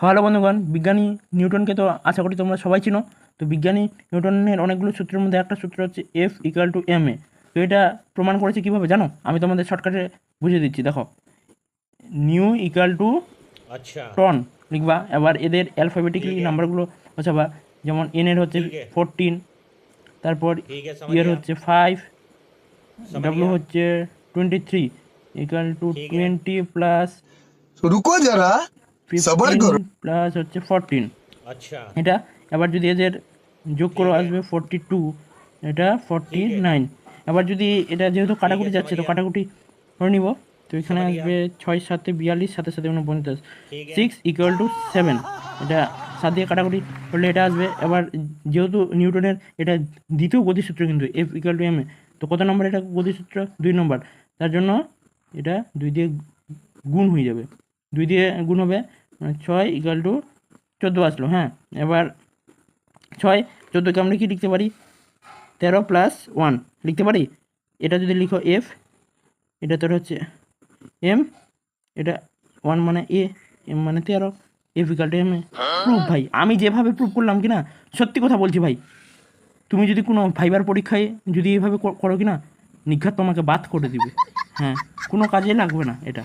Hello বন্ধুগণ বিজ্ঞানী নিউটনকে তো আশা করি তোমরা সবাই চিনো। তো বিজ্ঞানী নিউটনের অনেকগুলো সূত্রের মধ্যে একটা সূত্র হচ্ছে F equal to M A তো এটা প্রমাণ করেছে কীভাবে জানো? আমি তোমাদের শর্টকাটে বুঝিয়ে দিচ্ছি দেখো। নিউ ইকুয়াল টু আচ্ছা। টন লিখবা। এবার এদের অ্যালফাবেটিক নাম্বারগুলো বসাবা। যেমন এন এর হচ্ছে ফোরটিন তারপর ইয়ের e হচ্ছে ফাইভ ডাব্লু হচ্ছে twenty three equal to twenty plus রুকো যারা। প্লাস হচ্ছে ফোরটিন আচ্ছা। এটা এবার যদি এদের যোগ করে আসবে ফোরটি টু এটা ফোরটি নাইন এবার যদি এটা যেহেতু কাটাকুটি যাচ্ছে তো কাটাকুটি করে নিব। তো এখানে আসবে ছয় সাতে বিয়াল্লিশ সাথে সাথে মানে পঞ্চাশ। সিক্স ইকুয়াল টু সেভেন এটা সাত দিয়ে কাটাকুটি করলে এটা আসবে। এবার যেহেতু নিউটনের এটা দ্বিতীয় গতিসূত্র কিন্তু F equal to M A তো কত নম্বর এটা গতিসূত্র? দুই নম্বর। তার জন্য এটা দুই দিয়ে গুণ হয়ে যাবে। দুই দিয়ে গুণ হবে মানে ছয় ইকুয়াল টু চোদ্দ আসলো হ্যাঁ? এবার ছয়, চোদ্দোকে আমরা কি লিখতে পারি? তেরো প্লাস ওয়ান লিখতে পারি? এটা যদি লিখো এফ এটা তোর হচ্ছে এম এটা ওয়ান মানে এ এম মানে তেরো F equal to M A proof ভাই। আমি যেভাবে প্রুফ করলাম কি না সত্যি কথা বলছি ভাই। তুমি যদি কোনো ভাইবার পরীক্ষায় যদি এইভাবে কর- করো কি না নিঘাত তোমাকে বাদ করে দিবে। হ্যাঁ কোনো কাজে লাগবে না এটা।